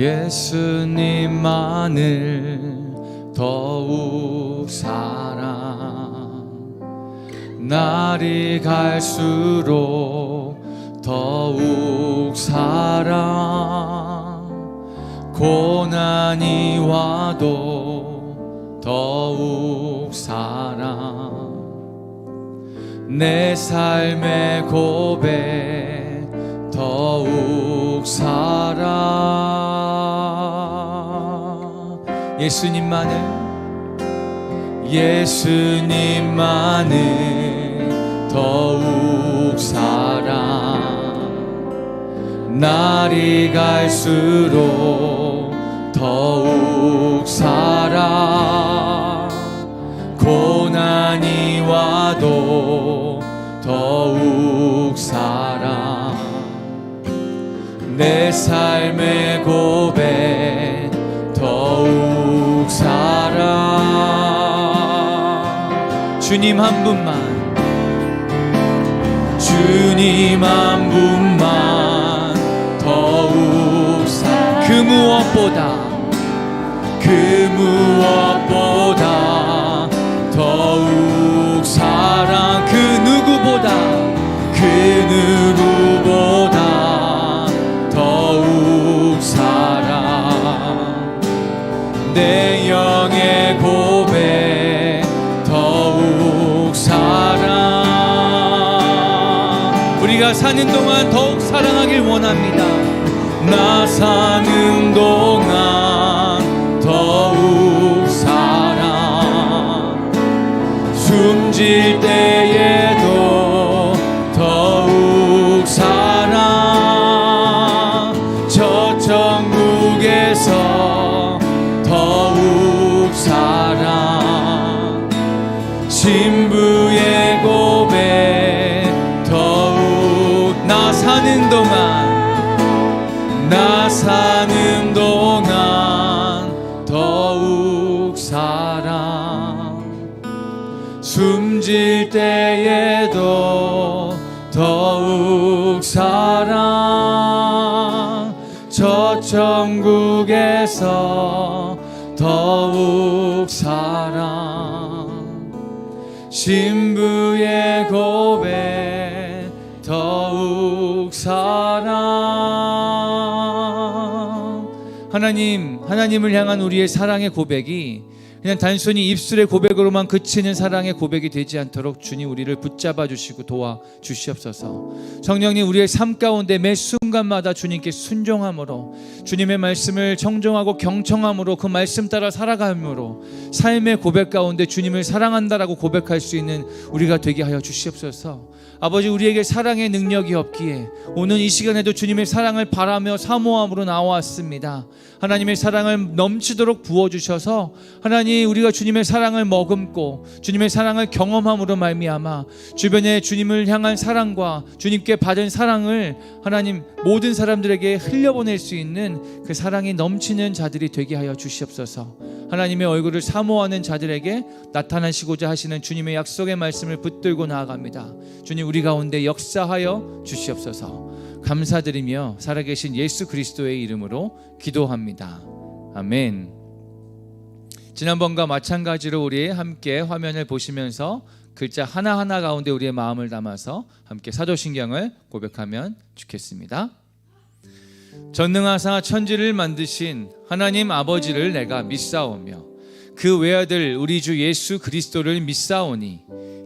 예수님만을 더욱 사랑 날이 갈수록 더욱 사랑 고난이 와도 더욱 사랑 내 삶의 고백 더욱 사랑 예수님만을. 예수님만을 더욱 사랑. 날이 갈수록 더욱 사랑. 고난이 와도 더욱 사랑. 내 삶의 고백 주님 한 분만. 주님 한 분만. 더욱 그 무엇보다 그 무엇보다 더욱 사랑 그 누구보다 그누 사는 동안 더욱 사랑하길 원합니다. 나 사 때에도 더욱 사랑. 저 천국에서 더욱 사랑. 신부의 고백 더욱 사랑. 하나님 하나님을 향한 우리의 사랑의 고백이 그냥 단순히 입술의 고백으로만 그치는 사랑의 고백이 되지 않도록 주님 우리를 붙잡아 주시고 도와 주시옵소서. 성령님 우리의 삶 가운데 매 순간마다 주님께 순종함으로 주님의 말씀을 청정하고 경청함으로 그 말씀 따라 살아감으로 삶의 고백 가운데 주님을 사랑한다라고 고백할 수 있는 우리가 되게 하여 주시옵소서. 아버지 우리에게 사랑의 능력이 없기에 오늘 이 시간에도 주님의 사랑을 바라며 사모함으로 나왔습니다. 하나님의 사랑을 넘치도록 부어 주셔서 하나님 우리가 주님의 사랑을 머금고 주님의 사랑을 경험함으로 말미암아 주변에 주님을 향한 사랑과 주님께 받은 사랑을 하나님 모든 사람들에게 흘려보낼 수 있는 그 사랑이 넘치는 자들이 되게 하여 주시옵소서. 하나님의 얼굴을 사모하는 자들에게 나타나시고자 하시는 주님의 약속의 말씀을 붙들고 나아갑니다. 주님 우리 가운데 역사하여 주시옵소서. 감사드리며 살아계신 예수 그리스도의 이름으로 기도합니다. 아멘. 지난번과 마찬가지로 우리 함께 화면을 보시면서 글자 하나하나 가운데 우리의 마음을 담아서 함께 사도신경을 고백하면 좋겠습니다. 전능하사 천지를 만드신 하나님 아버지를 내가 믿사오며 그 외아들 우리 주 예수 그리스도를 믿사오니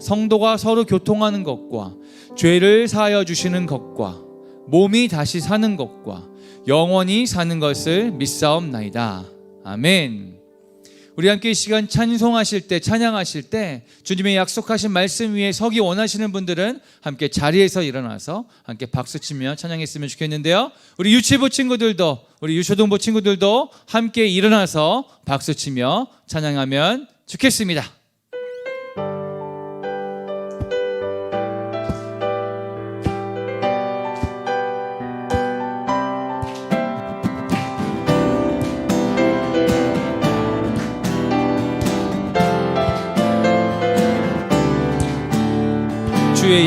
성도가 서로 교통하는 것과 죄를 사하여 주시는 것과 몸이 다시 사는 것과 영원히 사는 것을 믿사옵나이다 아멘 우리 함께 이 시간 찬송하실 때 찬양하실 때 주님의 약속하신 말씀 위에 서기 원하시는 분들은 함께 자리에서 일어나서 함께 박수 치며 찬양했으면 좋겠는데요. 우리 유치부 친구들도 우리 유초동부 친구들도 함께 일어나서 박수 치며 찬양하면 좋겠습니다.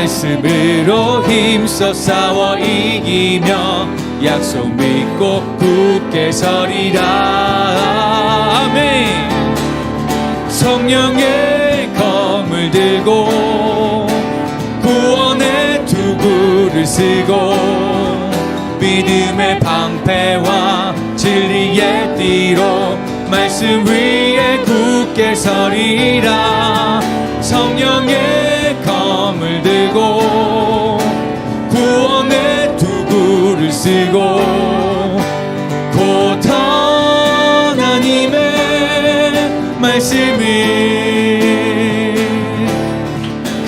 말씀으로 힘써 싸워 이기며 약속 믿고 굳게 서리라. 아멘. 성령의 검을 들고 구원의 투구를 쓰고 믿음의 방패와 진리의 띠로 말씀 위에 굳게 서리라. 성령의 검을 들고 구원의 투구를 쓰고 곧 하나님의 말씀을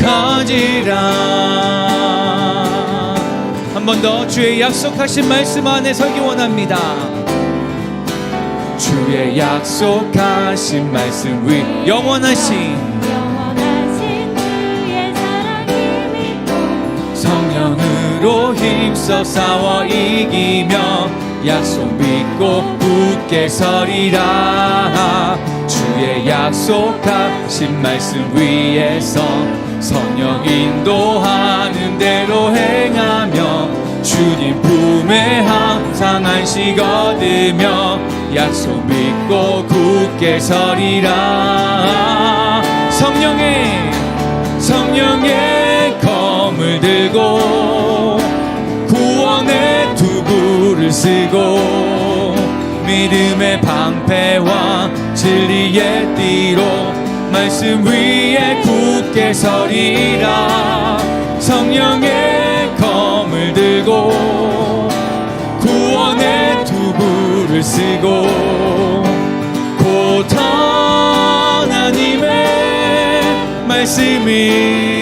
가지라. 한 번 더 주의 약속하신 말씀 안에 서기 원합니다. 주의 약속하신 말씀 위 영원하신 힘써 싸워 이기며 약속 믿고 굳게 서리라. 주의 약속하신 말씀 위에서 성령 인도하는 대로 행하며 주님 품에 항상 안식 얻으며 약속 믿고 굳게 서리라. 성령의 성령의 검을 들고 투구를 쓰고 믿음의 방패와 진리의 띠로 말씀 위에 굳게 서리라. 성령의 검을 들고 구원의 투구를 쓰고 곧 하나님의 말씀을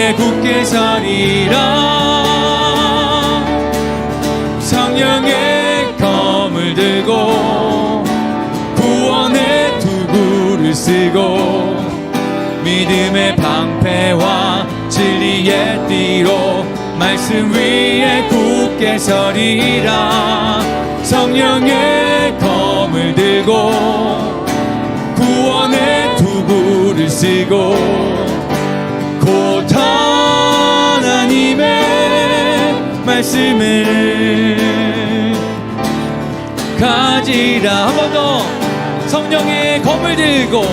위에 굳게 서리라. 성령의 검을 들고 구원의 투구를 쓰고 믿음의 방패와 진리의 띠로 말씀 위에 굳게 서리라. 성령의 검을 들고 구원의 투구를 쓰고 말씀을 가지라. 한 번 더. 성령의 검을 들고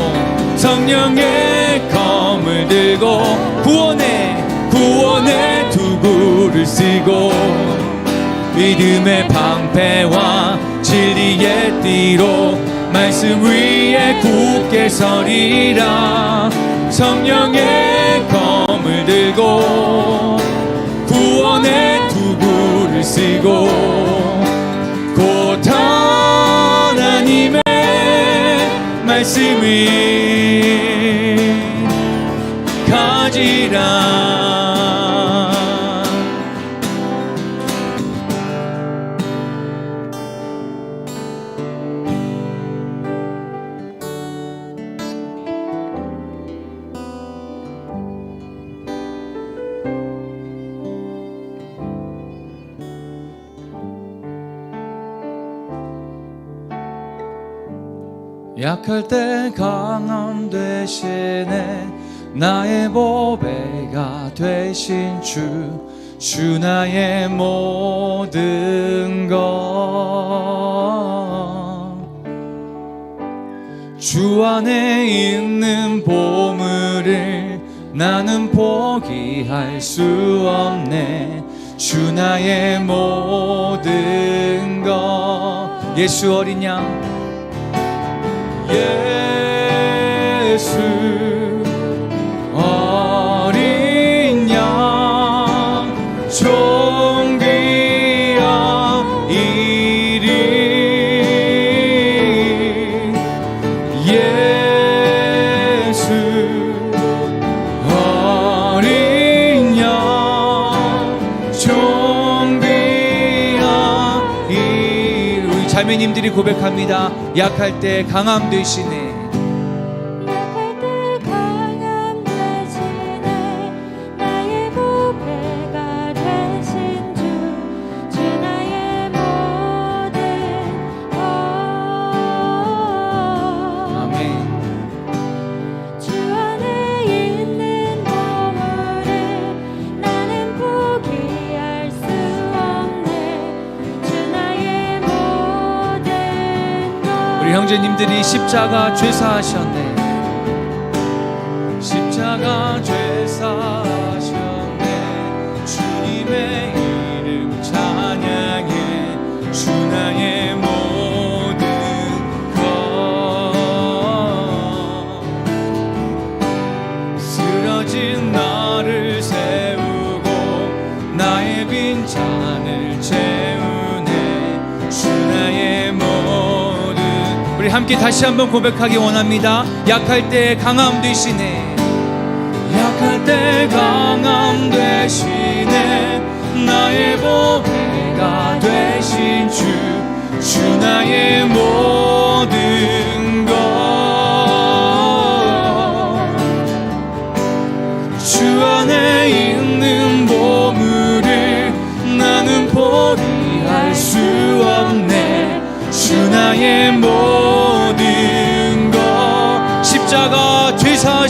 성령의 검을 들고 구원의 구원의 투구를 쓰고 믿음의 방패와 진리의 띠로 말씀 위에 굳게 서리라. 성령의 검을 들고 구원의 투구를 쓰고 곧 하나님의 말씀을 약할 때 강함 되시네 나의 보배가 되신 주, 주 나의 모든 것. 주 안에 있는 보물을 나는 포기할 수 없네. 주 나의 모든 것. 예수 어린 양. 예수 자매님들이 고백합니다. 약할 때 강함 되시네 우리 형제님들이 십자가 죄사하셨네. 십자가 죄사 함께 다시 한번 고백하기 원합니다. 약할 때 강함 되시네. 약할 때 강함 되시네. 나의 보배가 되신 주, 주 나의 모든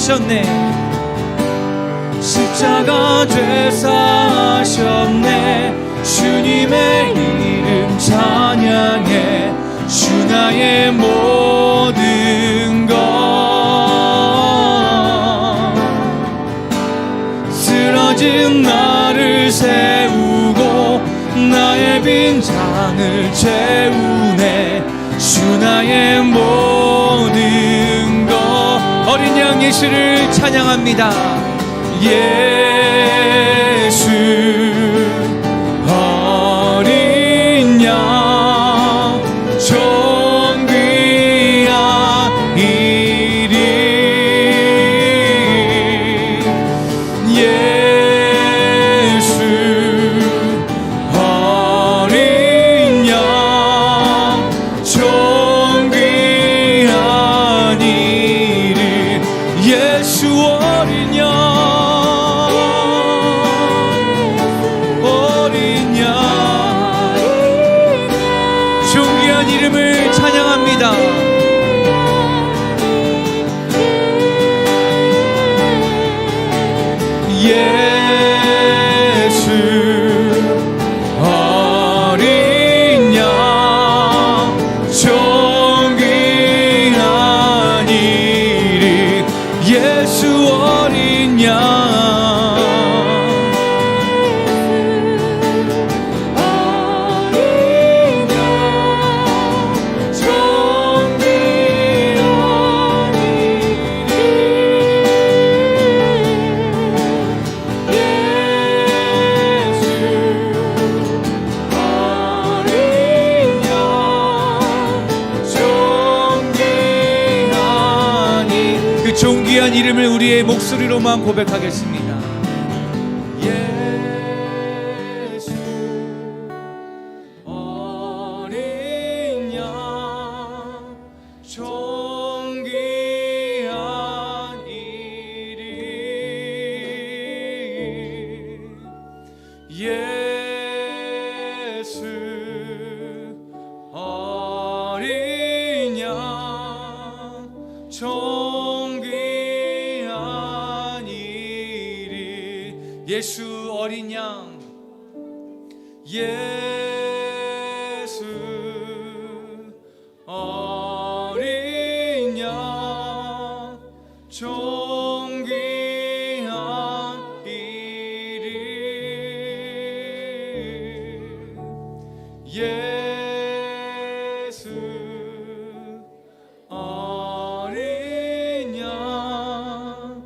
사하셨네. 십자가 죄사하셨네. 주님의 이름 찬양해. 주 나의 모든 것. 쓰러진 나를 세우고 나의 빈잔을 채우네 예수를 찬양합니다. 예 수 어린 양 우리의 목소리로만 고백하겠습니다. 예수 어린 양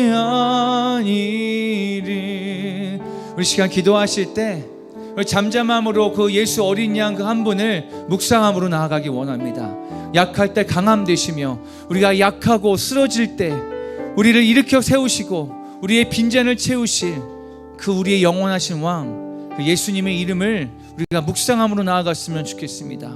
존귀한 이름 우리 시간 기도하실 때 잠잠함으로 그 예수 어린 양 그 한 분을 묵상함으로 나아가기 원합니다. 약할 때 강함 되시며 우리가 약하고 쓰러질 때 우리를 일으켜 세우시고 우리의 빈잔을 채우실 그 우리의 영원하신 왕 그 예수님의 이름을 우리가 묵상함으로 나아갔으면 좋겠습니다.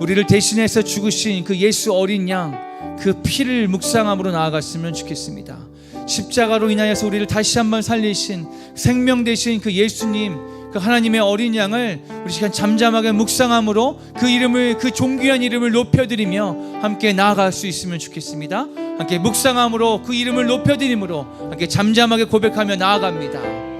우리를 대신해서 죽으신 그 예수 어린 양 그 피를 묵상함으로 나아갔으면 좋겠습니다. 십자가로 인하여서 우리를 다시 한번 살리신 생명 되신 그 예수님 그 하나님의 어린 양을 우리 시간 잠잠하게 묵상함으로 그 이름을 그 존귀한 이름을 높여드리며 함께 나아갈 수 있으면 좋겠습니다. 함께 묵상함으로 그 이름을 높여드림으로 함께 잠잠하게 고백하며 나아갑니다.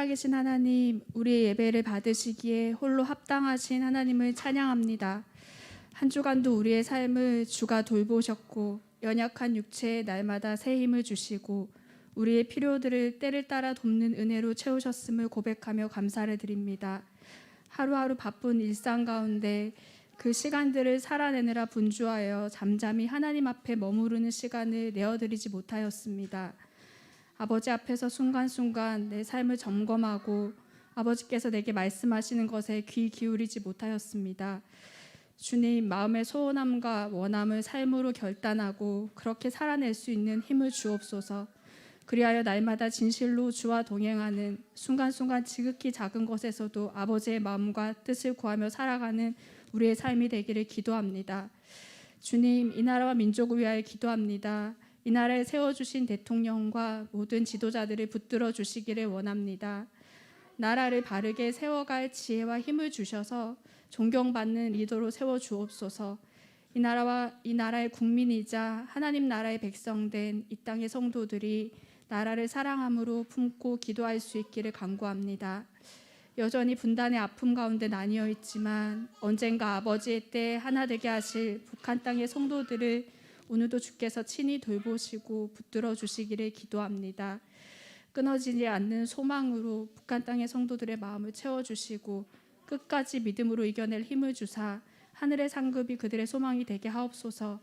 살아계신 하나님, 우리의 예배를 받으시기에 홀로 합당하신 하나님을 찬양합니다. 한 주간도 우리의 삶을 주가 돌보셨고 연약한 육체에 날마다 새 힘을 주시고 우리의 필요들을 때를 따라 돕는 은혜로 채우셨음을 고백하며 감사를 드립니다. 하루하루 바쁜 일상 가운데 그 시간들을 살아내느라 분주하여 잠잠히 하나님 앞에 머무르는 시간을 내어드리지 못하였습니다. 아버지 앞에서 순간순간 내 삶을 점검하고 아버지께서 내게 말씀하시는 것에 귀 기울이지 못하였습니다. 주님 마음의 소원함과 원함을 삶으로 결단하고 그렇게 살아낼 수 있는 힘을 주옵소서. 그리하여 날마다 진실로 주와 동행하는 순간순간 지극히 작은 것에서도 아버지의 마음과 뜻을 구하며 살아가는 우리의 삶이 되기를 기도합니다. 주님 이 나라와 민족을 위하여 기도합니다. 이 나라에 세워주신 대통령과 모든 지도자들을 붙들어 주시기를 원합니다. 나라를 바르게 세워갈 지혜와 힘을 주셔서 존경받는 리더로 세워 주옵소서. 이 나라와 이 나라의 국민이자 하나님 나라의 백성된 이 땅의 성도들이 나라를 사랑함으로 품고 기도할 수 있기를 간구합니다. 여전히 분단의 아픔 가운데 나뉘어 있지만 언젠가 아버지의 때 하나 되게 하실 북한 땅의 성도들을 오늘도 주께서 친히 돌보시고 붙들어 주시기를 기도합니다. 끊어지지 않는 소망으로 북한 땅의 성도들의 마음을 채워 주시고 끝까지 믿음으로 이겨낼 힘을 주사 하늘의 상급이 그들의 소망이 되게 하옵소서.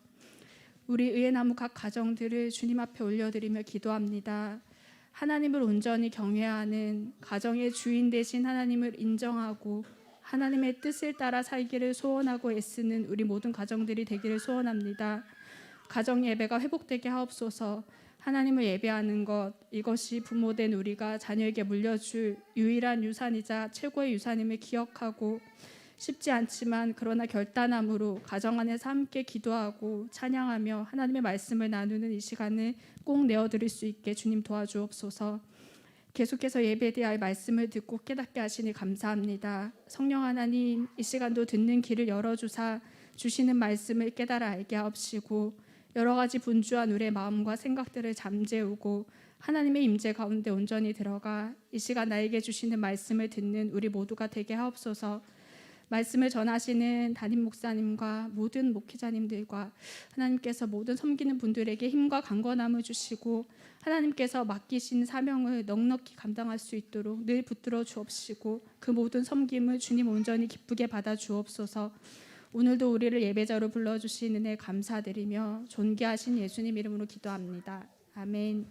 우리 의의 나무 각 가정들을 주님 앞에 올려드리며 기도합니다. 하나님을 온전히 경외하는 가정의 주인 되신 하나님을 인정하고 하나님의 뜻을 따라 살기를 소원하고 애쓰는 우리 모든 가정들이 되기를 소원합니다. 가정 예배가 회복되게 하옵소서. 하나님을 예배하는 것 이것이 부모된 우리가 자녀에게 물려줄 유일한 유산이자 최고의 유산임을 기억하고 쉽지 않지만 그러나 결단함으로 가정 안에서 함께 기도하고 찬양하며 하나님의 말씀을 나누는 이 시간을 꼭 내어드릴 수 있게 주님 도와주옵소서. 계속해서 예배에 대하여 말씀을 듣고 깨닫게 하시니 감사합니다. 성령 하나님 이 시간도 듣는 길을 열어주사 주시는 말씀을 깨달아 알게 하옵시고 여러 가지 분주한 우리의 마음과 생각들을 잠재우고 하나님의 임재 가운데 온전히 들어가 이 시간 나에게 주시는 말씀을 듣는 우리 모두가 되게 하옵소서. 말씀을 전하시는 담임 목사님과 모든 목회자님들과 하나님께서 모든 섬기는 분들에게 힘과 강건함을 주시고 하나님께서 맡기신 사명을 넉넉히 감당할 수 있도록 늘 붙들어 주옵시고 그 모든 섬김을 주님 온전히 기쁘게 받아 주옵소서. 오늘도 우리를 예배자로 불러 주신 은혜 감사드리며 존귀하신 예수님 이름으로 기도합니다. 아멘.